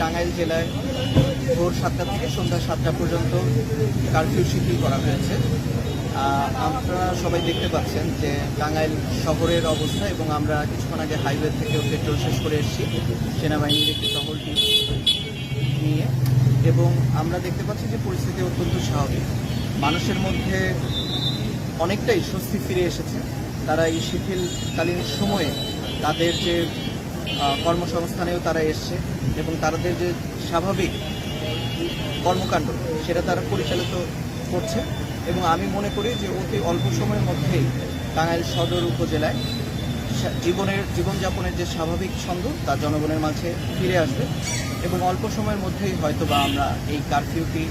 টাঙ্গাইল জেলায় ভোর সাতটা থেকে সন্ধ্যা সাতটা পর্যন্ত কারফিউ শিথিল করা হয়েছে। আপনারা সবাই দেখতে পাচ্ছেন যে টাঙ্গাইল শহরের অবস্থা এবং আমরা কিছুক্ষণ আগে হাইওয়ে থেকেও পেট্রোল শেষ করে এসেছি সেনাবাহিনীর একটি টহল টিম নিয়ে। এবং আমরা দেখতে পাচ্ছি যে পরিস্থিতি অত্যন্ত স্বাভাবিক। মানুষের মধ্যে অনেকটাই স্বস্তি ফিরে এসেছে। তারা এই শিথিলকালীন সময়ে তাদের যে কর্মসংস্থানেও তারা এসছে এবং তাদের যে স্বাভাবিক কর্মকাণ্ড, সেটা তারা পরিচালিত করছে। এবং আমি মনে করি যে অতি অল্প সময়ের মধ্যেই টাঙ্গাইল সদর উপজেলায় জীবনের, জীবনযাপনের যে স্বাভাবিক ছন্দ, তা জনগণের মাঝে ফিরে আসবে। এবং অল্প সময়ের মধ্যেই হয়তো বা আমরা এই কারফিউটি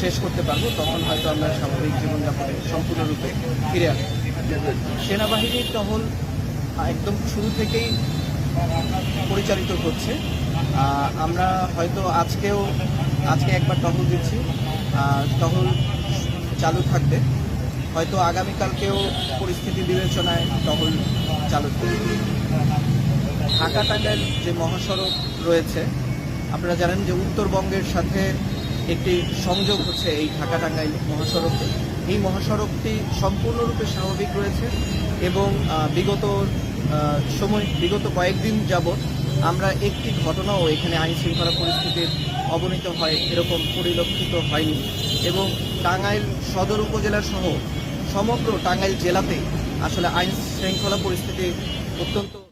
শেষ করতে পারব। তখন হয়তো আমরা স্বাভাবিক জীবনযাপনে সম্পূর্ণরূপে ফিরে আসব। সেনাবাহিনীর টহল একদম শুরু থেকেই পরিচালিত হচ্ছে। আমরা হয়তো আজকেও, আজকে একবার টহল দিচ্ছি। টহল চালু থাকবে। হয়তো আগামীকালকেও পরিস্থিতি বিবেচনায় টহল চালু থাকবে। ঢাকা টাঙ্গাইল যে মহাসড়ক রয়েছে, আপনারা জানেন যে উত্তরবঙ্গের সাথে একটি সংযোগ হচ্ছে এই ঢাকা টাঙ্গাইল মহাসড়ক। এই মহাসড়কটি সম্পূর্ণরূপে স্বাভাবিক রয়েছে এবং বিগত সময়, বিগত কয়েকদিন যাবৎ আমরা একটি ঘটনাও এখানে আইন শৃঙ্খলা পরিস্থিতির অবনীত হয়, এরকম পরিলক্ষিত হয়নি এবং টাঙ্গাইল সদর উপজেলা সহ সমগ্র টাঙ্গাইল জেলাতে আসলে আইন শৃঙ্খলা পরিস্থিতি অত্যন্ত